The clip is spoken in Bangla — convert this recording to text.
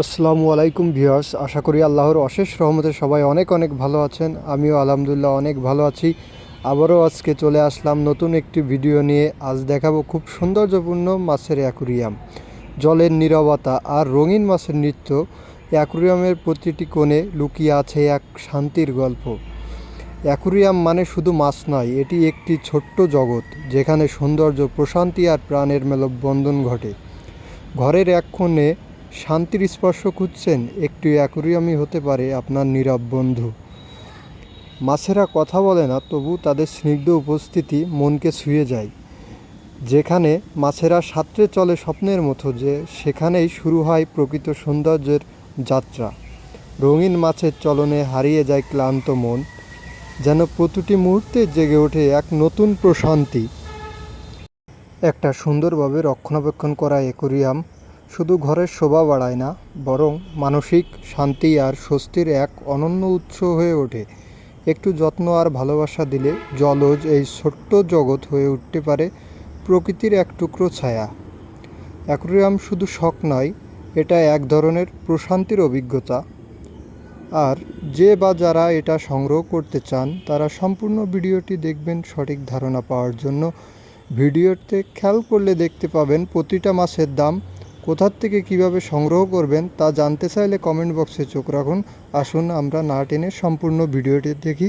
আসসালামু আলাইকুম ভিউয়ার্স, আশা করি আল্লাহর অশেষ রহমতে সবাই অনেক অনেক ভালো আছেন। আমিও আলহামদুলিল্লাহ অনেক ভালো আছি। আবারও আজকে চলে আসলাম নতুন একটি ভিডিও নিয়ে। আজ দেখাবো খুব সৌন্দর্যপূর্ণ মাছের অ্যাকুরিয়াম। জলের নীরবতা আর রঙিন মাছের নৃত্য অ্যাকুরিয়ামের প্রতিটি কোণে লুকিয়ে আছে এক শান্তির গল্প। অ্যাকুরিয়াম মানে শুধু মাছ নয়, এটি একটি ছোট্ট জগৎ যেখানে সৌন্দর্য, প্রশান্তি আর প্রাণের মেলবন্ধন ঘটে। ঘরের এক কোণে শান্তির স্পর্শ খুঁজছেন একটি অ্যাকুরিয়ামই হতে পারে আপনার নীরব বন্ধু। মাছেরা কথা বলে না, তবু তাদের স্নিগ্ধ উপস্থিতি মনকে ছুঁয়ে যায়। যেখানে মাছেরা সাঁতরে চলে স্বপ্নের মতো যে সেখানেই শুরু হয় প্রকৃত সৌন্দর্যের যাত্রা। রঙিন মাছের চলনে হারিয়ে যায় ক্লান্ত মন, যেন প্রতিটি মুহূর্তে জেগে ওঠে এক নতুন প্রশান্তি। একটা সুন্দরভাবে রক্ষণাবেক্ষণ করা অ্যাকোরিয়াম শুধু ঘরের শোভা বাড়ায় না, বরং মানসিক শান্তি আর স্বস্তির এক অনন্য উৎস হয়ে ওঠে। একটু যত্ন আর ভালোবাসা দিলে জলজ এই ছোট্ট জগৎ হয়ে উঠতে পারে প্রকৃতির এক টুকরো ছায়া। অ্যাকোরিয়াম শুধু শখ নয়, এটা এক ধরনের প্রশান্তির অভিজ্ঞতা। আর যে বা যারা এটা সংগ্রহ করতে চান, তারা সম্পূর্ণ ভিডিওটি দেখবেন সঠিক ধারণা পাওয়ার জন্য। ভিডিওতে খেয়াল করলে দেখতে পাবেন, প্রতিটা মাছের দাম কোথার থেকে কীভাবে সংগ্রহ করবেন তা জানতে চাইলে কমেন্ট বক্সে চোখ রাখুন। আসুন, আমরা না টেনে সম্পূর্ণ ভিডিওটি দেখি।